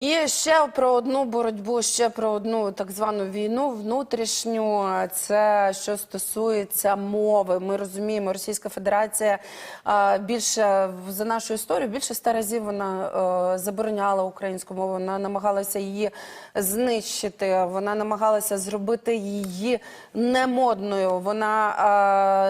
І ще про одну боротьбу, ще про одну так звану війну внутрішню. Це що стосується мови. Ми розуміємо, Російська Федерація більше за нашу історію більше ста разів вона е, забороняла українську мову. Вона намагалася її знищити. Вона намагалася зробити її немодною. Вона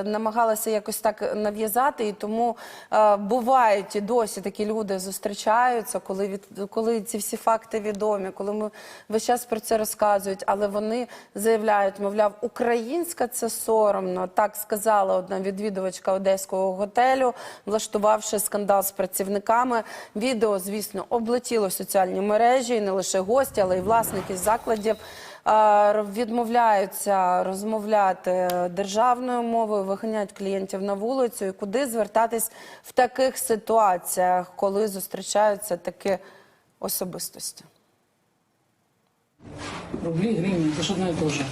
е, намагалася якось так нав'язати, і тому е, бувають і досі такі люди зустрічаються, коли від коли ці всі факти відомі, коли ми весь час про це розказують, але вони заявляють, мовляв, українська це соромно. Так сказала одна відвідувачка одеського готелю, влаштувавши скандал з працівниками. Відео, звісно, облетіло соціальні мережі, і не лише гості, але й власники закладів. Відмовляються розмовляти державною мовою, виганяють клієнтів на вулицю. І куди звертатись в таких ситуаціях, коли зустрічаються такі особистості? Рублі, гривні, це ж одно і те же.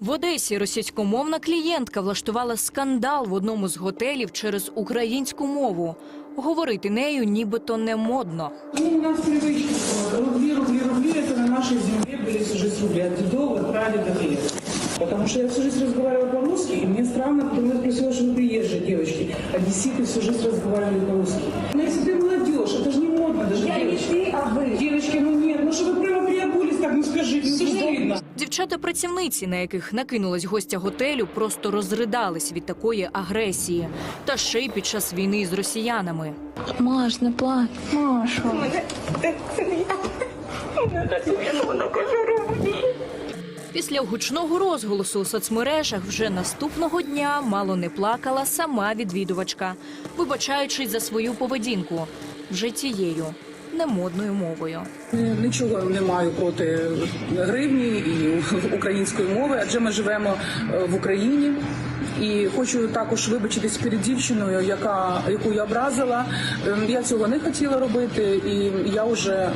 В Одесі російськомовна клієнтка влаштувала скандал в одному з готелів через українську мову. Говорити нею нібито не модно. Ну, у нас привычка. Рубли, рубли, рубли, это на нашей земле были всю жизнь рубли. От дедов, от прадедов и Потому что я всю жизнь разговаривала по-русски, и мне странно, потому я спросила, что вы приезжие девочки. Одесситы всю жизнь разговаривали по-русски. Но если ты молодежь, это же ты, а вы. Девочки, ну нет, ну что вы прямо приобулись, так ну скажите, ну это ж стыдно. Дівчата-працівниці, на яких накинулась гостя готелю, просто розридались від такої агресії. Та ще й під час війни з росіянами. Маш, не плач. Маша. Після гучного розголосу у соцмережах вже наступного дня мало не плакала сама відвідувачка, вибачаючись за свою поведінку вже тією немодною мовою. Нічого не маю проти гривні і української мови, адже ми живемо е, в Україні. І хочу також вибачитись перед дівчиною, яка яку я образила. Ем, Я цього не хотіла робити, і я вже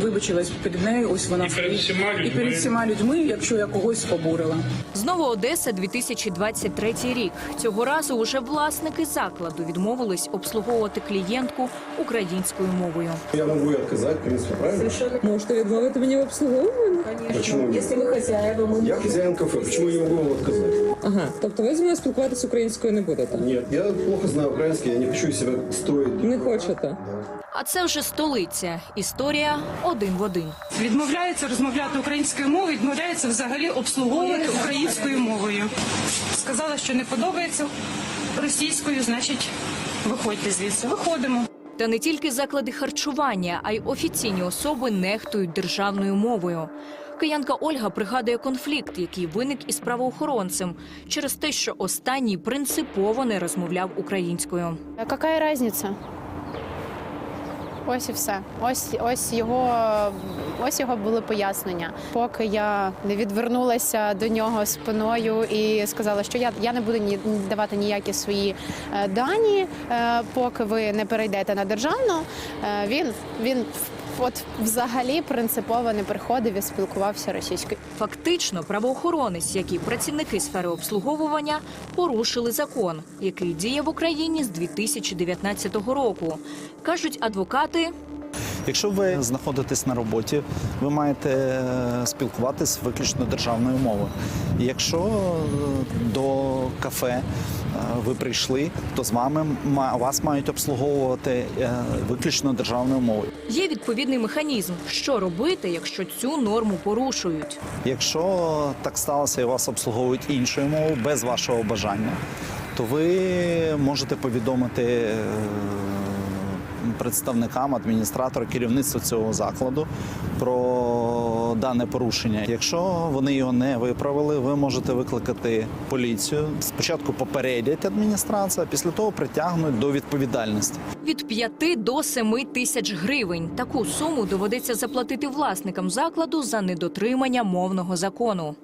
вибачилась перед нею. Ось вона І перед всіма і людьми. перед всіма людьми, якщо я когось обурила. Знову Одеса, 2023 рік. Цього разу уже власники закладу відмовились обслуговувати клієнтку українською мовою. Я могу ей отказать, в принципе, правильно? Можете відмовити мені в обслуговуванні? Почему нет? Если вы хозяева, мы Я хозяин кафе, почему я не могу вам отказать? Ага, тобто ви зі мною спілкуватися українською не будете? Нет, я плохо знаю украинский, я не хочу себя строить. Не хочете? А це вже столиця. Історія один в один. Відмовляється розмовляти українською мовою, відмовляється взагалі обслуговувати українською мовою. Сказала, що не подобається російською, значить, виходьте звідси. Виходимо. Та не тільки заклади харчування, а й офіційні особи нехтують державною мовою. Киянка Ольга пригадує конфлікт, який виник із правоохоронцем через те, що останній принципово не розмовляв українською. Яка Какая разниця? Ось і все. Ось ось його ось його були пояснення. Поки я не відвернулася до нього спиною і сказала, що я, я не буду ні давати ніякі свої е, дані, е, поки ви не перейдете на державну. Е, він він от взагалі принципово не приходив і спілкувався російською. Фактично, правоохоронець, як і працівники сфери обслуговування, порушили закон, який діє в Україні з 2019 року. кажуть адвокати. Якщо ви знаходитесь на роботі, ви маєте е, спілкуватись виключно державною мовою. Якщо е, до кафе е, ви прийшли, то з вами вас мають обслуговувати виключно державною мовою. Є відповідний механізм, що робити, якщо цю норму порушують. Якщо так сталося і вас обслуговують іншою мовою без вашого бажання, то ви можете повідомити представникам адміністратора керівництва цього закладу про дане порушення. Якщо вони його не виправили, ви можете викликати поліцію. Спочатку попередять адміністрацію, а після того притягнуть до відповідальності. Від 5 до 7 тисяч гривень. Таку суму доведеться заплатити власникам закладу за недотримання мовного закону.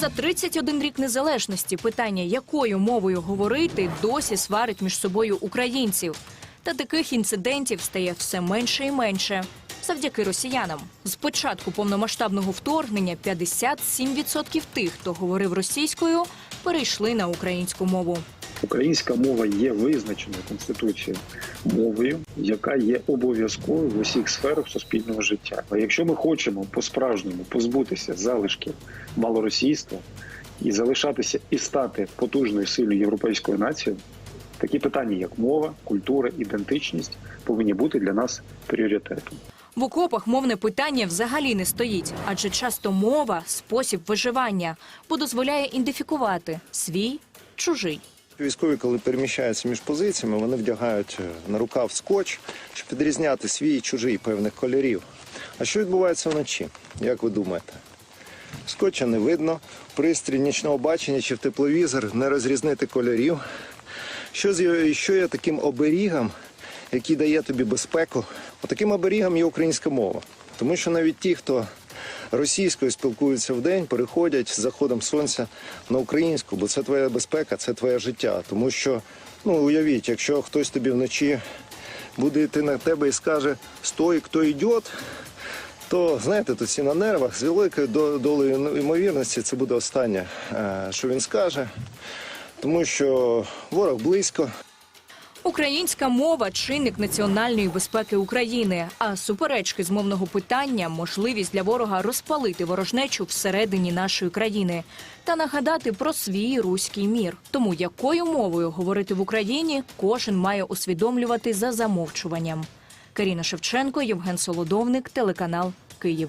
За 31 рік незалежності питання, якою мовою говорити, досі сварить між собою українців. Та таких інцидентів стає все менше і менше. Завдяки росіянам. З початку повномасштабного вторгнення 57% тих, хто говорив російською, перейшли на українську мову. Українська мова є визначеною конституцією мовою, яка є обов'язковою в усіх сферах суспільного життя. А якщо ми хочемо по-справжньому позбутися залишків малоросійства і залишатися і стати потужною сильною європейською нацією, такі питання, як мова, культура, ідентичність, повинні бути для нас пріоритетом. В окопах мовне питання взагалі не стоїть, адже часто мова спосіб виживання, бо дозволяє ідентифікувати свій чужий. Військові, коли переміщаються між позиціями, вони вдягають е, на рукав скотч, щоб підрізняти свій і чужий певних кольорів. А що відбувається вночі? Як ви думаєте? Скотча не видно, пристрій нічного бачення чи в тепловізор не розрізнити кольорів. Що, що є таким оберігом, який дає тобі безпеку? Отаким оберігом є українська мова. Тому що навіть ті, хто російською спілкуються в день, переходять з заходом сонця на українську, бо це твоя безпека, це твоє життя. Тому що, ну уявіть, якщо хтось тобі вночі буде йти на тебе і скаже Стой, хто йде, то знаєте, тут всі на нервах з великою долею ймовірності це буде останнє, е, що він скаже, тому що ворог близько. Українська мова чинник національної безпеки України. А суперечки з мовного питання можливість для ворога розпалити ворожнечу всередині нашої країни та нагадати про свій руський мір. Тому якою мовою говорити в Україні, кожен має усвідомлювати за замовчуванням. Каріна Шевченко, Євген Солодовник, телеканал Київ.